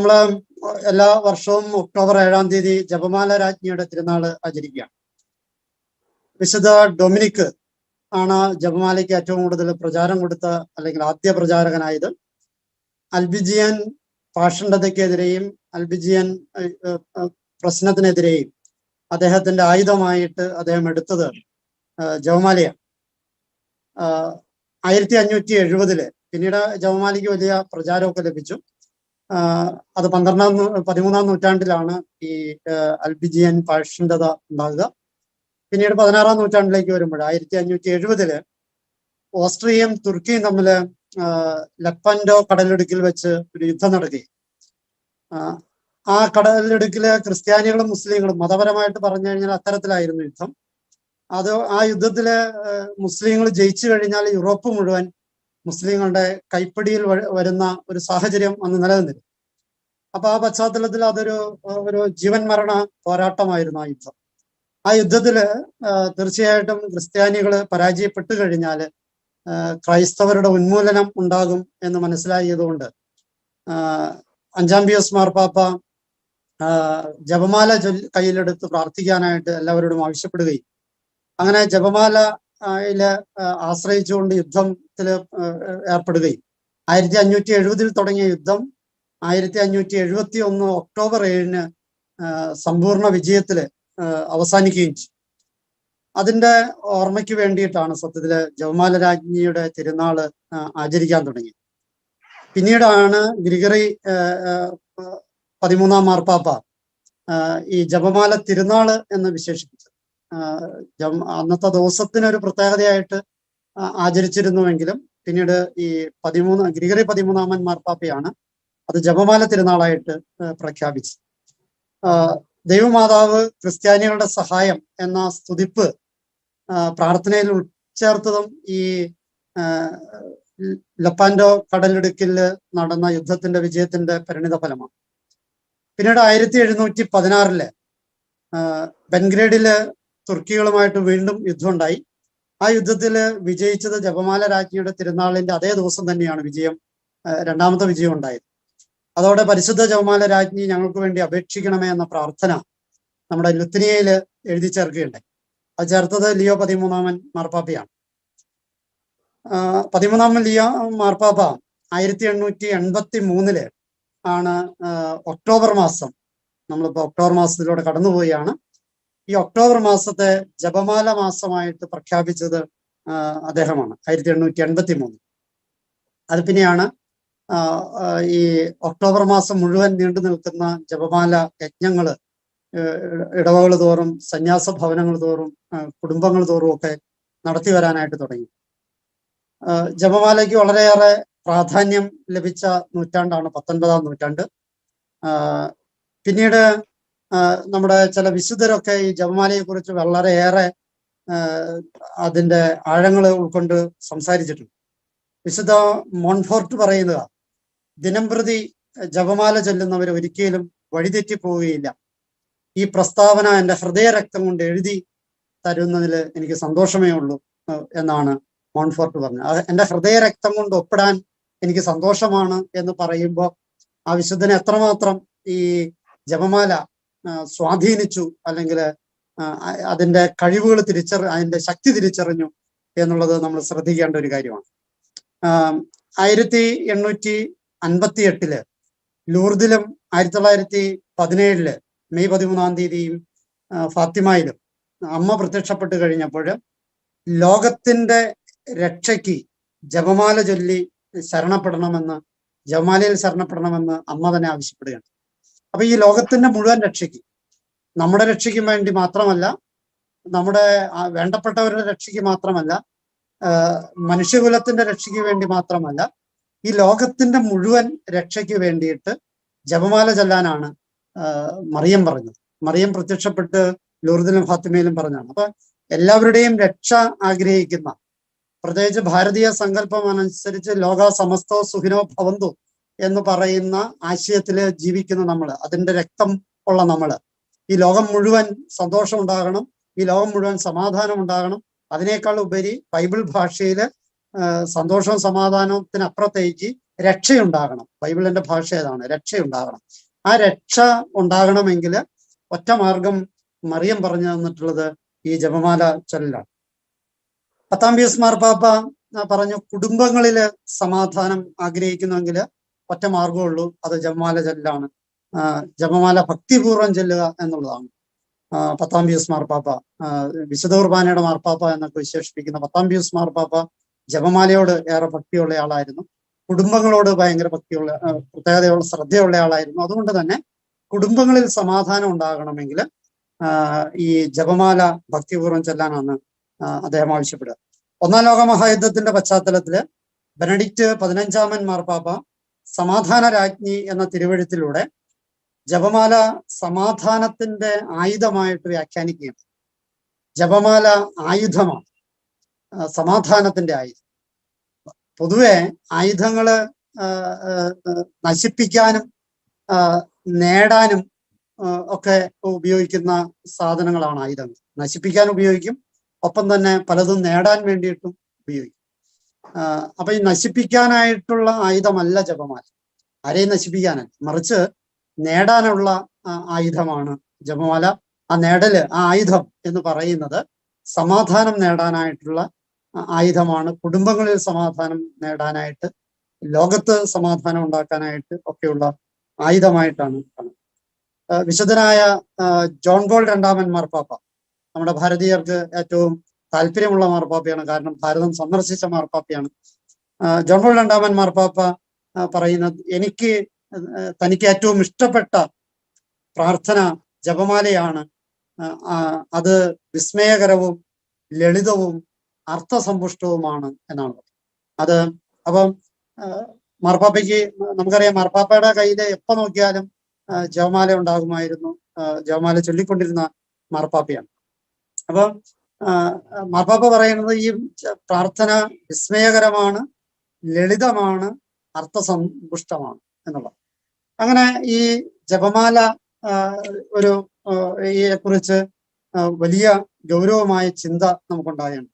നമ്മൾ എല്ലാ വർഷവും ഒക്ടോബർ ഏഴാം തീയതി ജപമാല രാജ്ഞിയുടെ തിരുനാൾ ആചരിക്കുകയാണ്. വിശുദ്ധ ഡൊമിനിക് ആണ് ജപമാലയ്ക്ക് ഏറ്റവും കൂടുതൽ പ്രചാരം കൊടുത്ത അല്ലെങ്കിൽ ആദ്യ പ്രചാരകനായത്. അൽബിജിയൻ പാഷണ്ഡതയ്ക്കെതിരെയും അൽബിജിയൻ പ്രശ്നത്തിനെതിരെയും അദ്ദേഹത്തിന്റെ ആയുധമായിട്ട് അദ്ദേഹം എടുത്തത് ജപമാലയാണ്. ആയിരത്തി അഞ്ഞൂറ്റി എഴുപതിൽ പിന്നീട് ജപമാലയ്ക്ക് വലിയ പ്രചാരമൊക്കെ ലഭിച്ചു. അത് പന്ത്രണ്ടാം പതിമൂന്നാം നൂറ്റാണ്ടിലാണ് ഈ അൽബിജിയൻ പാഷണ്ഡത ഉണ്ടാകുക പിന്നീട് പതിനാറാം നൂറ്റാണ്ടിലേക്ക് വരുമ്പോൾ ആയിരത്തി അഞ്ഞൂറ്റി എഴുപതിൽ ഓസ്ട്രിയയും തുർക്കിയും തമ്മിൽ ലപ്പൻഡോ കടലിടുക്കിൽ വെച്ച് ഒരു യുദ്ധം ആഹ് ആ കടലിടുക്കിൽ ക്രിസ്ത്യാനികളും മുസ്ലിങ്ങളും മതപരമായിട്ട് പറഞ്ഞു കഴിഞ്ഞാൽ അത്തരത്തിലായിരുന്നു യുദ്ധം. അത് ആ യുദ്ധത്തിൽ മുസ്ലിങ്ങൾ ജയിച്ചു കഴിഞ്ഞാൽ യൂറോപ്പ് മുഴുവൻ മുസ്ലിങ്ങളുടെ കൈപ്പിടിയിൽ വരുന്ന ഒരു സാഹചര്യം അന്ന് നിലനിന്നിരുന്നു. അപ്പൊ ആ പശ്ചാത്തലത്തിൽ അതൊരു ഒരു ജീവൻ മരണ പോരാട്ടമായിരുന്നു ആ യുദ്ധം. ആ യുദ്ധത്തിൽ തീർച്ചയായിട്ടും ക്രിസ്ത്യാനികൾ പരാജയപ്പെട്ടു കഴിഞ്ഞാൽ ക്രൈസ്തവരുടെ ഉന്മൂലനം ഉണ്ടാകും എന്ന് മനസ്സിലായതുകൊണ്ട് അഞ്ചാം പിയോസ് മാർപ്പാപ്പ ജപമാല കയ്യിലെടുത്ത് പ്രാർത്ഥിക്കാനായിട്ട് എല്ലാവരോടും ആവശ്യപ്പെടുകയും അങ്ങനെ ജപമാല ആശ്രയിച്ചുകൊണ്ട് ഏഹ് ഏർപ്പെടുകയും ആയിരത്തി അഞ്ഞൂറ്റി എഴുപതിൽ തുടങ്ങിയ യുദ്ധം ആയിരത്തി അഞ്ഞൂറ്റി എഴുപത്തി ഒന്ന് ഒക്ടോബർ ഏഴിന് സമ്പൂർണ വിജയത്തിൽ അവസാനിക്കുകയും ചെയ്തു. അതിന്റെ ഓർമ്മയ്ക്ക് വേണ്ടിയിട്ടാണ് സത്യത്തിൽ ജവമാല രാജ്ഞിയുടെ തിരുനാൾ ആചരിക്കാൻ തുടങ്ങിയത്. പിന്നീടാണ് ഗ്രിഗറി പതിമൂന്നാം മാർപ്പാപ്പ ഈ ജപമാല തിരുനാൾ എന്ന് വിശേഷിപ്പിച്ചത്. അന്നത്തെ ദിവസത്തിന് ഒരു പ്രത്യേകതയായിട്ട് ആചരിച്ചിരുന്നുവെങ്കിലും പിന്നീട് ഈ പതിമൂന്ന് ഗ്രിഗറി പതിമൂന്നാമൻ മാർപ്പാപ്പയാണ് അത് ജപമാല തിരുനാളായിട്ട് പ്രഖ്യാപിച്ചു ദൈവമാതാവ് ക്രിസ്ത്യാനികളുടെ സഹായം എന്ന സ്തുതിപ്പ് പ്രാർത്ഥനയിൽ ഉൾച്ചേർത്തതും ഈ ലപ്പാൻഡോ കടലിടുക്കിൽ നടന്ന യുദ്ധത്തിന്റെ വിജയത്തിന്റെ പരിണിത ഫലമാണ്. പിന്നീട് ആയിരത്തി എഴുന്നൂറ്റി പതിനാറിൽ ബെൻഗ്രേഡിൽ തുർക്കികളുമായിട്ട് വീണ്ടും യുദ്ധമുണ്ടായി. ആ യുദ്ധത്തിൽ വിജയിച്ചത് ജപമാല രാജ്ഞിയുടെ തിരുനാളിന്റെ അതേ ദിവസം തന്നെയാണ് വിജയം രണ്ടാമത്തെ വിജയം ഉണ്ടായത്. അതോടെ പരിശുദ്ധ ജപമാല രാജ്ഞി ഞങ്ങൾക്ക് വേണ്ടി അപേക്ഷിക്കണമേ എന്ന പ്രാർത്ഥന നമ്മുടെ ലുത്തിനിയയിൽ എഴുതി ചേർക്കുകയുണ്ടായി. അത് ചേർത്തത് ലിയോ പതിമൂന്നാമൻ മാർപ്പാപ്പയാണ്. പതിമൂന്നാമൻ ലിയോ മാർപ്പാപ്പ ആയിരത്തി എണ്ണൂറ്റി എൺപത്തി മൂന്നിൽ ആണ് ഒക്ടോബർ മാസം നമ്മളിപ്പോ ഒക്ടോബർ മാസത്തിലൂടെ കടന്നുപോവുകയാണ്. ഈ ഒക്ടോബർ മാസത്തെ ജപമാല മാസമായിട്ട് പ്രഖ്യാപിച്ചത് അദ്ദേഹമാണ്. ആയിരത്തി എണ്ണൂറ്റി എൺപത്തി മൂന്ന് അത് പിന്നെയാണ് ഈ ഒക്ടോബർ മാസം മുഴുവൻ നീണ്ടു നിൽക്കുന്ന ജപമാല യജ്ഞങ്ങൾ ഇടവകൾ തോറും സന്യാസ ഭവനങ്ങൾ തോറും കുടുംബങ്ങൾ തോറും ഒക്കെ നടത്തി വരാനായിട്ട് തുടങ്ങി. ജപമാലയ്ക്ക് വളരെയേറെ പ്രാധാന്യം ലഭിച്ച നൂറ്റാണ്ടാണ് പത്തൊൻപതാം നൂറ്റാണ്ട്. പിന്നീട് നമ്മുടെ ചില വിശുദ്ധരൊക്കെ ഈ ജപമാലയെ കുറിച്ച് വളരെയേറെ അതിന്റെ ആഴങ്ങൾ ഉൾക്കൊണ്ട് സംസാരിച്ചിട്ടുണ്ട്. വിശുദ്ധ മോൺഫോർട്ട് പറയുന്നത് ദിനംപ്രതി ജപമാല ചൊല്ലുന്നവർ ഒരിക്കലും വഴിതെറ്റി പോവുകയില്ല. ഈ പ്രസ്താവന എന്റെ ഹൃദയ രക്തം കൊണ്ട് എഴുതി തരുന്നതിൽ എനിക്ക് സന്തോഷമേ ഉള്ളൂ എന്നാണ് മോൺഫോർട്ട് പറഞ്ഞത്. അത് ഹൃദയ രക്തം കൊണ്ട് ഒപ്പിടാൻ എനിക്ക് സന്തോഷമാണ് എന്ന് പറയുമ്പോൾ ആ വിശുദ്ധനെ എത്രമാത്രം ഈ ജപമാല സ്വാധീനിച്ചു അല്ലെങ്കിൽ അതിന്റെ കഴിവുകൾ തിരിച്ചറി അതിന്റെ ശക്തി തിരിച്ചറിഞ്ഞു എന്നുള്ളത് നമ്മൾ ശ്രദ്ധിക്കേണ്ട ഒരു കാര്യമാണ്. ആയിരത്തി എണ്ണൂറ്റി അൻപത്തി എട്ടിൽ ലൂർദിലും ആയിരത്തി തൊള്ളായിരത്തി പതിനേഴിൽ മെയ് പതിമൂന്നാം തീയതിയും ഫാത്തിമയിലും അമ്മ പ്രത്യക്ഷപ്പെട്ട് കഴിഞ്ഞപ്പോൾ ലോകത്തിന്റെ രക്ഷയ്ക്ക് ജപമാല ചൊല്ലി ശരണപ്പെടണമെന്ന് ജപമാലയിൽ ശരണപ്പെടണമെന്ന് അമ്മ തന്നെ ആവശ്യപ്പെടുകയാണ്. അപ്പൊ ഈ ലോകത്തിന്റെ മുഴുവൻ രക്ഷയ്ക്ക് നമ്മുടെ രക്ഷയ്ക്കും വേണ്ടി മാത്രമല്ല നമ്മുടെ വേണ്ടപ്പെട്ടവരുടെ രക്ഷയ്ക്ക് മാത്രമല്ല മനുഷ്യകുലത്തിന്റെ രക്ഷയ്ക്ക് വേണ്ടി മാത്രമല്ല ഈ ലോകത്തിന്റെ മുഴുവൻ രക്ഷയ്ക്ക് വേണ്ടിയിട്ട് ജപമാല ചൊല്ലാനാണ് മറിയം പറഞ്ഞത്. മറിയം പ്രത്യക്ഷപ്പെട്ട് ലൂർദിലും ഫാത്തിമയിലും പറഞ്ഞാണ് അപ്പൊ എല്ലാവരുടെയും രക്ഷ ആഗ്രഹിക്കുന്ന പ്രത്യേകിച്ച് ഭാരതീയ സങ്കല്പം അനുസരിച്ച് ലോക സമസ്തോ സുഖിനോ ഭവന്തു എന്ന് പറയുന്ന ആശയത്തിൽ ജീവിക്കുന്ന നമ്മൾ അതിന്റെ രക്തം ഉള്ള നമ്മൾ ഈ ലോകം മുഴുവൻ സന്തോഷം ഉണ്ടാകണം ഈ ലോകം മുഴുവൻ സമാധാനം ഉണ്ടാകണം അതിനേക്കാൾ ഉപരി ബൈബിൾ ഭാഷയിൽ സന്തോഷവും സമാധാനത്തിന് അപ്പുറത്തേക്ക് രക്ഷയുണ്ടാകണം. ബൈബിളിന്റെ ഭാഷ ഏതാണ്? രക്ഷയുണ്ടാകണം. ആ രക്ഷ ഉണ്ടാകണമെങ്കിൽ ഒറ്റ മാർഗം മറിയം പറഞ്ഞു തന്നിട്ടുള്ളത് ഈ ജപമാല ചൊല്ലാണ്. പത്താം പീസ് മാർപ്പാപ്പ പറഞ്ഞു കുടുംബങ്ങളിൽ സമാധാനം ആഗ്രഹിക്കുന്നുവെങ്കിൽ ഒറ്റ മാർഗമുള്ളൂ അത് ജപമാല ചൊല്ലാണ്. ജപമാല ഭക്തിപൂർവം ചെല്ലുക എന്നുള്ളതാണ്. പത്താം പീസ് മാർപ്പാപ്പ വിശുദ്ധ കുർബാനയുടെ മാർപ്പാപ്പ എന്നൊക്കെ വിശേഷിപ്പിക്കുന്ന പത്താം പീസ് മാർപ്പാപ്പ ജപമാലയോട് ഏറെ ഭക്തിയുള്ള ആളായിരുന്നു. കുടുംബങ്ങളോട് ഭയങ്കര ഭക്തിയുള്ള പ്രത്യേകതയുള്ള ശ്രദ്ധയുള്ള ആളായിരുന്നു. അതുകൊണ്ട് തന്നെ കുടുംബങ്ങളിൽ സമാധാനം ഉണ്ടാകണമെങ്കിൽ ഈ ജപമാല ഭക്തിപൂർവം ചെല്ലാനാണ് അദ്ദേഹം ആവശ്യപ്പെടുക. ഒന്നാം ലോക മഹായുദ്ധത്തിന്റെ പശ്ചാത്തലത്തിൽ ബെനഡിക്റ്റ് പതിനഞ്ചാമൻ മാർപ്പാപ്പ സമാധാന രാജ്ഞി എന്ന തിരുവഴുത്തിലൂടെ ജപമാല സമാധാനത്തിന്റെ ആയുധമായിട്ട് വ്യാഖ്യാനിക്കുകയാണ്. ജപമാല ആയുധമാണ്. സമാധാനത്തിന്റെ ആയുധം. പൊതുവെ ആയുധങ്ങൾ നശിപ്പിക്കാനും നേടാനും ഒക്കെ ഉപയോഗിക്കുന്ന സാധനങ്ങളാണ് ആയുധങ്ങൾ. നശിപ്പിക്കാൻ ഉപയോഗിക്കും ഒപ്പം തന്നെ പലതും നേടാൻ വേണ്ടിയിട്ടും ഉപയോഗിക്കും. അപ്പൊ ഈ നശിപ്പിക്കാനായിട്ടുള്ള ആയുധമല്ല ജപമാല. ആരെയും നശിപ്പിക്കാനല്ല മറിച്ച് നേടാനുള്ള ആയുധമാണ് ജപമാല. ആ നേടൽ ആ ആയുധം എന്ന് പറയുന്നത് സമാധാനം നേടാനായിട്ടുള്ള ആയുധമാണ്. കുടുംബങ്ങളിൽ സമാധാനം നേടാനായിട്ട് ലോകത്ത് സമാധാനം ഉണ്ടാക്കാനായിട്ട് ഒക്കെയുള്ള ആയുധമായിട്ടാണ് കാണുന്നത്. വിശുദ്ധനായ ജോൺ ഗോൾ രണ്ടാമൻ മാർപ്പാപ്പ നമ്മുടെ ഭാരതീയർക്ക് ഏറ്റവും താല്പര്യമുള്ള മാർപ്പാപ്പയാണ്. കാരണം ഭാരതം സന്ദർശിച്ച മാർപ്പാപ്പയാണ്. ജോൺ ബോൾ രണ്ടാമൻ മാർപ്പാപ്പ പറയുന്ന എനിക്ക് തനിക്ക് ഏറ്റവും ഇഷ്ടപ്പെട്ട പ്രാർത്ഥന ജപമാലയാണ്. അത് വിസ്മയകരവും ലളിതവും അർത്ഥസമ്പുഷ്ടവുമാണ് എന്നാണ്. അത് അപ്പം മാർപ്പാപ്പയ്ക്ക് നമുക്കറിയാം മാർപ്പാപ്പയുടെ കയ്യിൽ എപ്പോ നോക്കിയാലും ജപമാല ഉണ്ടാകുമായിരുന്നു. ജപമാല ചൊല്ലിക്കൊണ്ടിരുന്ന മാർപ്പാപ്പയാണ്. അപ്പൊ ആ, മാർപ്പാപ്പ പറയുന്നത് ഈ പ്രാർത്ഥന വിസ്മയകരമാണ് ലളിതമാണ് അർത്ഥസമ്പുഷ്ടമാണ് എന്നുള്ളത്. അങ്ങനെ ഈ ജപമാല ഒരു കുറിച്ച് വലിയ ഗൗരവമായ ചിന്ത നമുക്കുണ്ടായാണ്